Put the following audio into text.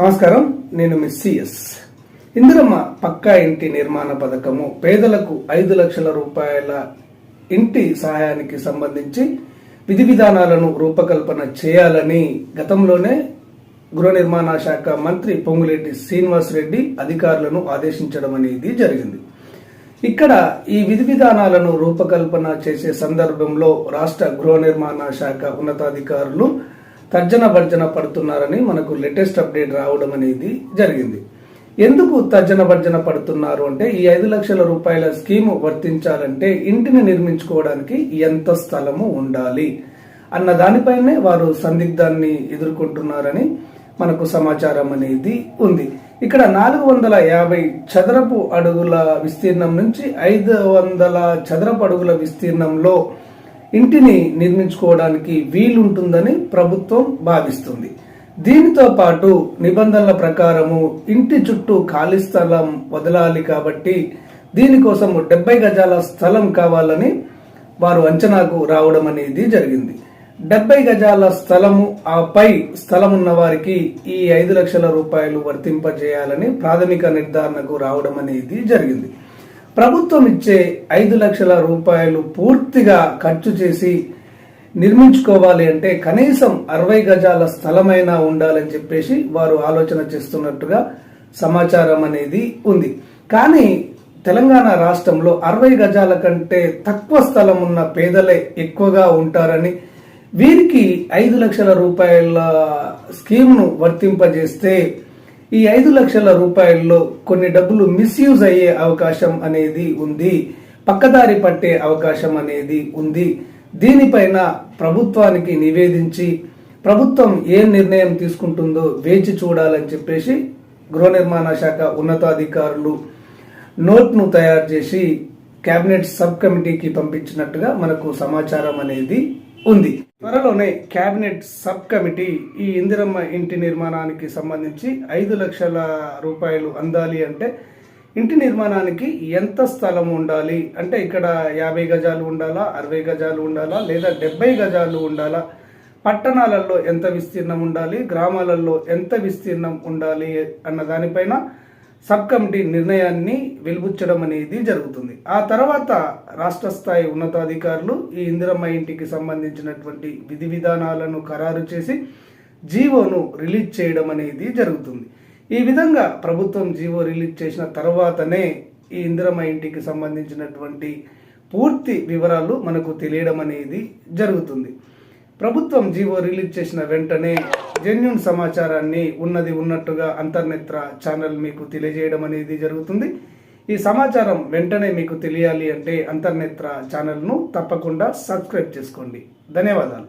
నమస్కారం నేను miss CS Indiramma పక్కా ఇంటి నిర్మాణ పథకము పేదలకు ఐదు లక్షల రూపాయల ఇంటి సహాయానికి సంబంధించి విధి విధానాలను రూపకల్పన చేయాలని గతంలోనే గృహ నిర్మాణ శాఖ మంత్రి పొంగులేటి శ్రీనివాస్ రెడ్డి అధికారులను ఆదేశించడం అనేది జరిగింది. ఇక్కడ ఈ విధి విధానాలను రూపకల్పన చేసే సందర్భంలో రాష్ట్ర గృహ నిర్మాణ శాఖ ఉన్నతాధికారులు తర్జన భర్జన పడుతున్నారని మనకు లేటెస్ట్ అప్డేట్ రావడం అనేది జరిగింది. ఎందుకు తర్జన భర్జన పడుతున్నారు అంటే ఈ ఐదు లక్షల రూపాయల స్కీము వర్తించాలంటే ఇంటిని నిర్మించుకోవడానికి ఎంత స్థలము ఉండాలి అన్న దానిపైనే వారు సందిగ్ధాన్ని ఎదుర్కొంటున్నారని మనకు సమాచారం అనేది ఉంది. ఇక్కడ నాలుగు వందల యాభై చదరపు అడుగుల విస్తీర్ణం నుంచి ఐదు వందల చదరపు అడుగుల విస్తీర్ణంలో ఇంటిని నిర్మించుకోవడానికి వీలుంటుందని ప్రభుత్వం భావిస్తుంది. దీనితో పాటు నిబంధనల ప్రకారము ఇంటి చుట్టూ ఖాళీ స్థలం వదలాలి కాబట్టి దీనికోసం డెబ్బై గజాల స్థలం కావాలని వారు అంచనాకు రావడం అనేది జరిగింది. డెబ్బై గజాల స్థలము ఆపై స్థలం ఉన్న వారికి ఈ ఐదు లక్షల రూపాయలు వర్తింపజేయాలని ప్రాథమిక నిర్ధారణకు రావడం అనేది జరిగింది. ప్రభుత్వం ఇచ్చే ఐదు లక్షల రూపాయలు పూర్తిగా ఖర్చు చేసి నిర్మించుకోవాలి అంటే కనీసం అరవై గజాల స్థలమైనా ఉండాలని చెప్పేసి వారు ఆలోచన చేస్తున్నట్టుగా సమాచారం అనేది ఉంది. కానీ తెలంగాణ రాష్ట్రంలో అరవై గజాల కంటే తక్కువ స్థలం ఉన్న పేదలే ఎక్కువగా ఉంటారని వీరికి ఐదు లక్షల రూపాయల స్కీమ్ను వర్తింపజేస్తే ఈ ఐదు లక్షల రూపాయల్లో కొన్ని డబ్బులు మిస్యూజ్ అయ్యే అవకాశం అనేది ఉంది. పక్కదారి పట్టే అవకాశం అనేది ఉంది. దీనిపైన ప్రభుత్వానికి నివేదించి ప్రభుత్వం ఏ నిర్ణయం తీసుకుంటుందో వేచి చూడాలని చెప్పేసి గృహ నిర్మాణ శాఖ ఉన్నతాధికారులు నోట్ను తయారు చేసి కేబినెట్ సబ్ కమిటీకి పంపించినట్టుగా మనకు సమాచారం అనేది ఉంది. త్వరలోనే కేబినెట్ సబ్ కమిటీ ఈ ఇందిరమ్మ ఇంటి నిర్మాణానికి సంబంధించి ఐదు లక్షల రూపాయలు అందాలి అంటే ఇంటి నిర్మాణానికి ఎంత స్థలం ఉండాలి? అంటే ఇక్కడ యాభై గజాలు ఉండాలా? అరవై గజాలు ఉండాలా? లేదా డెబ్బై గజాలు ఉండాలా? పట్టణాలలో ఎంత విస్తీర్ణం ఉండాలి? గ్రామాలలో ఎంత విస్తీర్ణం ఉండాలి? అన్న దానిపైన సబ్ కమిటీ నిర్ణయాన్ని వెలుబుచ్చడం అనేది జరుగుతుంది. ఆ తర్వాత రాష్ట్ర స్థాయి ఉన్నతాధికారులు ఈ ఇందిరమ్మ ఇంటికి సంబంధించినటువంటి విధి విధానాలను ఖరారు చేసి జీవోను రిలీజ్ చేయడం అనేది జరుగుతుంది. ఈ విధంగా ప్రభుత్వం జీవో రిలీజ్ చేసిన తర్వాతనే ఈ ఇందిరమ్మ ఇంటికి సంబంధించినటువంటి పూర్తి వివరాలు మనకు తెలియడం అనేది జరుగుతుంది. ప్రభుత్వం జీవో రిలీజ్ చేసిన వెంటనే జెన్యున్ సమాచారాన్ని ఉన్నది ఉన్నట్టుగా అంతర్నేత్ర ఛానల్ మీకు తెలియజేయడం అనేది జరుగుతుంది. ఈ సమాచారం వెంటనే మీకు తెలియాలి అంటే అంతర్నేత్ర ఛానల్ను తప్పకుండా సబ్స్క్రైబ్ చేసుకోండి. ధన్యవాదాలు.